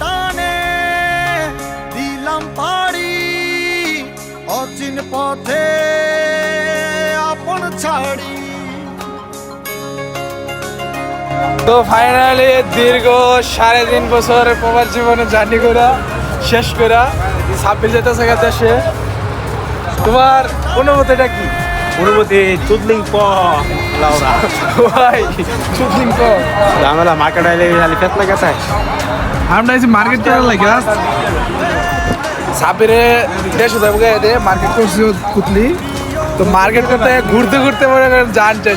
টানে দিলাম পাড়ি অচিন পথে আপন ছাড়ি। তো ফাইনালি দীর্ঘ সাড়ে তিন বছর প্রবাস জীবনে জার্নি করা শেষ করা ছাব্বিশ যেতেছে দেশে। তোমার অনুভূতিটা কি? অনুমতি চুদলিং প লাউরা। ভাই শুটিং তো ঝামেলা মার্কেট আইলে খালি ফেত লাগে চাই। আমরা এসে মার্কেট করার লাগে সাবিরে দেশ যাব দে মার্কেট করছি কুতলি। তো মার্কেট করতে ঘুরতে ঘুরতে মনে করেন জানছে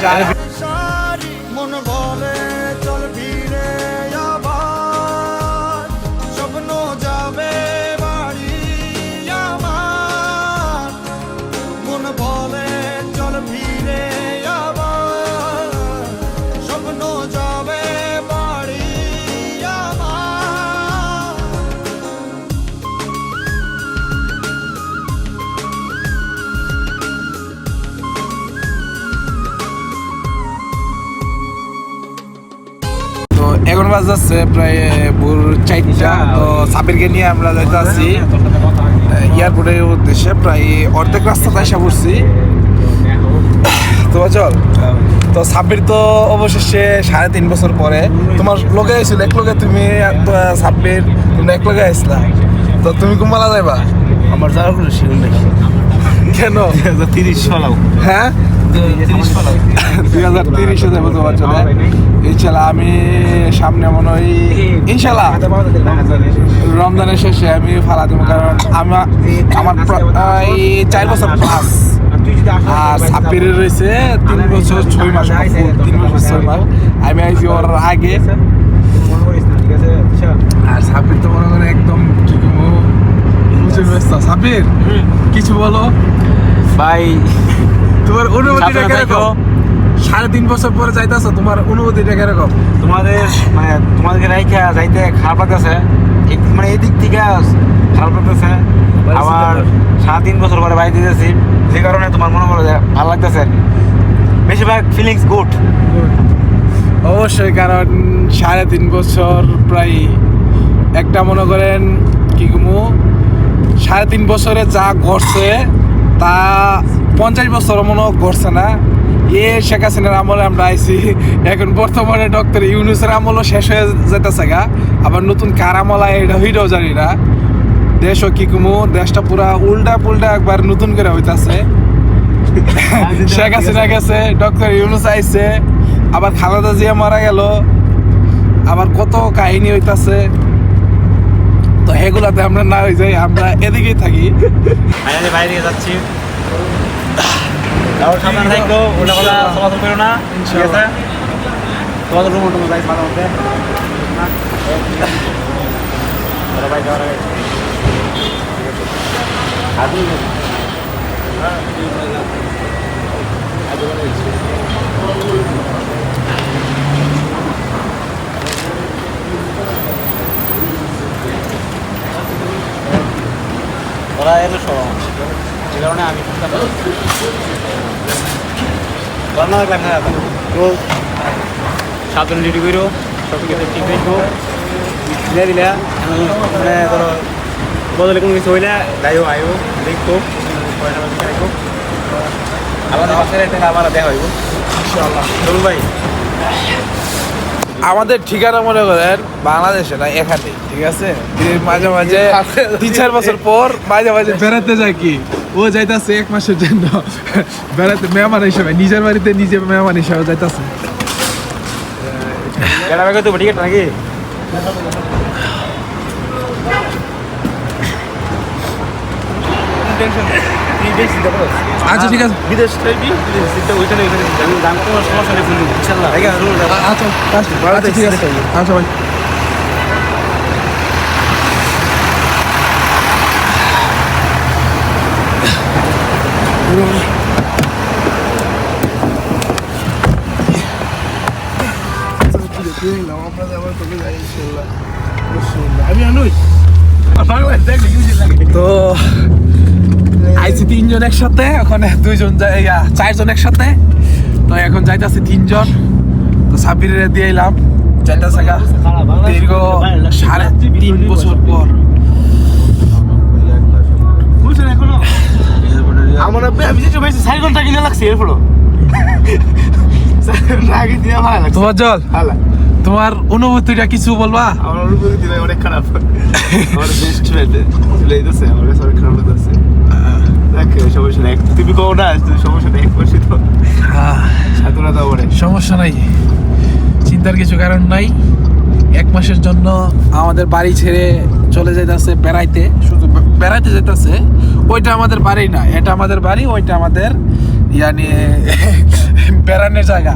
তো বাজ যাচ্ছে প্রায় ভোর চারটা। তো সাবিরকে নিয়ে আমরা যাইতে আছি। এয়ারপোর্টের উদ্দেশ্যে প্রায় অর্ধেক রাস্তা আসা পড়ছি। তো চল। তো সাব্বির তো অবশেষে সাড়ে তিন বছর পরে তোমার লোকে আইছিল এক লোকে তুমি সাব্বির তুমি এক লোকে আইসলা তো তুমি কুম্বালা যাইবা? আমার যাওয়ার কোনো নেই। কেন? তিরিশ হ্যাঁ? দুই হাজার তিরিশে যাব তোমার চলে। ইনশাল্লাহ আমি সামনে মনে হয় ইনশাল্লাহ রমজানের শেষে আমি ফালা দেবো কারণ আমার চার বছর প্লাস আর সাব্বিরের রয়েছে তিন বছর ছয় মাস তিন বছর ছয় মাস। আমি আইছি ওর আগে। আর সাব্বির তো মনে করে একদম কি কিছু বলো? ভাই তোমার অনুভূতিটা সাবধানে কীরকম? থাকো। সাড়ে তিন বছর পরে যাইতেছো তোমার অনুভূতিটা কীরকম? তোমাদের মানে তোমাদেরকে রাইখা যাইতে খারাপ লাগতেছে। মানে এদিক থেকে খারাপ লাগতেছে। আবার সাত তিন বছর পরে বাড়িতে যেতেছি যে কারণে তোমার মনে করো যে ভালো লাগতেছে। বেশিরভাগ ফিলিংস গুড অবশ্যই কারণ সাড়ে তিন বছর প্রায় একটা মনে করেন কি কমু সাড়ে তিন বছরে যা ঘটছে তা পঞ্চাশ বছর মনে ঘটছে না। এ শেখ হাসিনার আমলে আমরা আইছি। এখন বর্তমানে ডক্টর ইউনুসের আমলও শেষ হয়ে যেতেছে গা। আবার নতুন কার আমল এটা হইটাও জানি না। দেশও কি কমু, দেশটা পুরা উল্টা পুল্টা একবার নতুন করে হইতাছে। শেখ হাসিনা গেছে, ডক্টর ইউনুস আইছে, আবার খালেদা জিয়া মারা গেল। আবার কত কাহিনী হইতাছে। তো সেগুলাতে আমরা না হয়ে যাই, আমরা এদিকেই থাকি। বাইরে যাচ্ছি। তাও সাবধানে থাকো ওটা কথা চলাচল করো না ঠিক আছে? তোমাদের রুম টুমে যাই মাঝে মধ্যে ওরা এলো সব। কারণে আমি রান্না লাগলাম না তো সাবধানে ডিউটি করো সব কিছু ঠিক রাখব দিলে দিলে মানে ধরো বদলে কোনো কিছু হইলে যাইও আইও দেখব রাখব আবার আবার দেখা হইব। ইনশাআল্লাহ। চলুন ভাই। আমাদের ঠিকানা মনে করেন বাংলাদেশে না এখানে ঠিক আছে? মাঝে মাঝে তিন চার বছর পর মাঝে মাঝে বেড়াতে যায় কি? ও যাইতাছে এক মাসের জন্য। বেড়াতে মেহমান হিসাবে নিজের বাড়িতে নিজে মেহমান হিসাবে যাইতাছে। আচ্ছা ঠিক আছে। বিদেশ আচ্ছা আচ্ছা আচ্ছা ঠিক আছে। আচ্ছা ভাই। তো আইছি তিনজন একসাথে, ওখানে দুইজন চারজন একসাথে। এখন তিনজন। তো দিয়ে এলাম। যাইতাছে গা দীর্ঘ সাড়ে তিন বছর পর বুঝছেন এখনও কিনে লাগছে তোমার জল? তোমার অনুভূতিটা কিছু বলবা? আমার অনুভূতি ভাই অনেক খারাপ। আমার বেস্ট ফ্রেন্ড চলে যেতেছে আমার কাছে অনেক খারাপ লাগতেছে। দেখ সমস্যা নেই। তুমি কও না সমস্যা নেই বসে তো। আহ, দাও সমস্যা নাই। চিন্তার কিছু কারণ নাই। এক মাসের জন্য আমাদের বাড়ি ছেড়ে চলে যাইতেছে বেড়াইতে। শুধু বেড়াইতে যেতেছে ওইটা আমাদের বাড়ি না এটা আমাদের বাড়ি ওইটা আমাদের ইয়ানি বেড়ানোর জায়গা।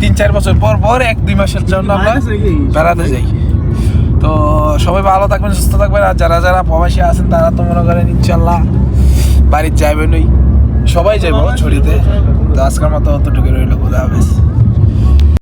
তিন চার বছর পর পর এক দুই মাসের জন্য আমরা বেড়াতে যাই। তো সবাই ভালো থাকবেন সুস্থ থাকবেন আর যারা যারা প্রবাসী আছেন তারা তো মনে করেন ইনশাল্লাহ বাড়ির যাবেনই সবাই যাব ছড়িতে। তো আজকের মতো অতটুকু রইল খোদা হাফেজ।